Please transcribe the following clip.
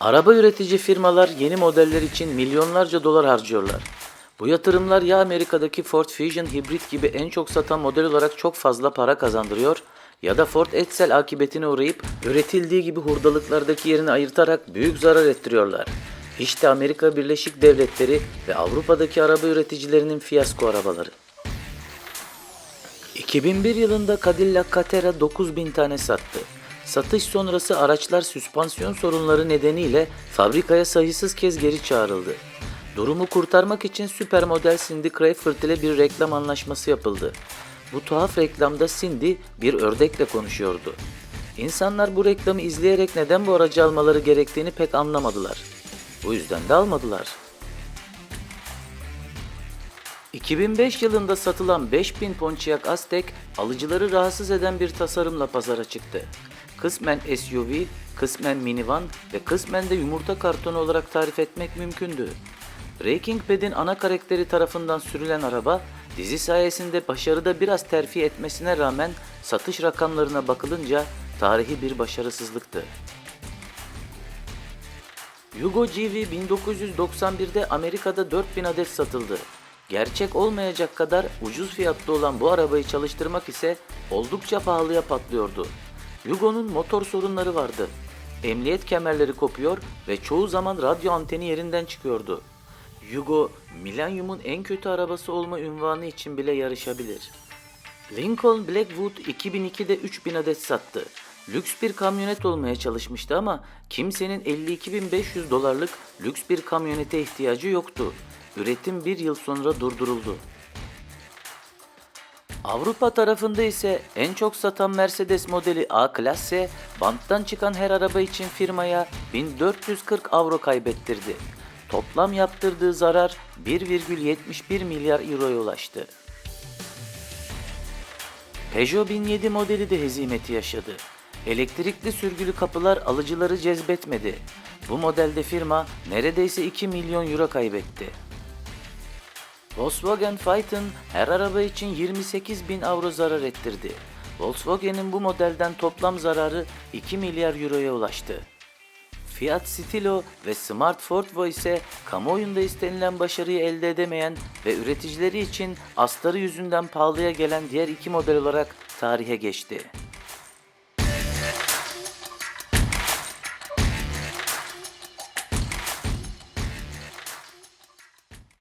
Araba üretici firmalar yeni modeller için milyonlarca dolar harcıyorlar. Bu yatırımlar ya Amerika'daki Ford Fusion Hybrid gibi en çok satan model olarak çok fazla para kazandırıyor ya da Ford Edsel akıbetine uğrayıp üretildiği gibi hurdalıklardaki yerini ayırtarak büyük zarar ettiriyorlar. İşte Amerika Birleşik Devletleri ve Avrupa'daki araba üreticilerinin fiyasko arabaları. 2001 yılında Cadillac Catera 9000 tane sattı. Satış sonrası araçlar süspansiyon sorunları nedeniyle fabrikaya sayısız kez geri çağrıldı. Durumu kurtarmak için süper model Cindy Crawford ile bir reklam anlaşması yapıldı. Bu tuhaf reklamda Cindy bir ördekle konuşuyordu. İnsanlar bu reklamı izleyerek neden bu aracı almaları gerektiğini pek anlamadılar. Bu yüzden de almadılar. 2005 yılında satılan 5000 Pontiac Aztek alıcıları rahatsız eden bir tasarımla pazara çıktı. Kısmen SUV, kısmen minivan ve kısmen de yumurta kartonu olarak tarif etmek mümkündü. Breaking Bad'in ana karakteri tarafından sürülen araba, dizi sayesinde başarıda biraz terfi etmesine rağmen satış rakamlarına bakılınca tarihi bir başarısızlıktı. Yugo GV 1991'de Amerika'da 4000 adet satıldı. Gerçek olmayacak kadar ucuz fiyatlı olan bu arabayı çalıştırmak ise oldukça pahalıya patlıyordu. Yugo'nun motor sorunları vardı. Emniyet kemerleri kopuyor ve çoğu zaman radyo anteni yerinden çıkıyordu. Yugo, milenyumun en kötü arabası olma ünvanı için bile yarışabilir. Lincoln Blackwood 2002'de 3000 adet sattı. Lüks bir kamyonet olmaya çalışmıştı ama kimsenin 52.500 dolarlık lüks bir kamyonete ihtiyacı yoktu. Üretim bir yıl sonra durduruldu. Avrupa tarafında ise en çok satan Mercedes modeli A Klasse, banttan çıkan her araba için firmaya 1440 avro kaybettirdi. Toplam yaptırdığı zarar 1,71 milyar euroya ulaştı. Peugeot 1007 modeli de hezimeti yaşadı. Elektrikli sürgülü kapılar alıcıları cezbetmedi. Bu modelde firma neredeyse 2 milyon euro kaybetti. Volkswagen Phaeton her araba için 28 bin avro zarar ettirdi. Volkswagen'in bu modelden toplam zararı 2 milyar euroya ulaştı. Fiat Stilo ve Smart Volvo ise kamuoyunda istenilen başarıyı elde edemeyen ve üreticileri için astarı yüzünden pahalıya gelen diğer iki model olarak tarihe geçti.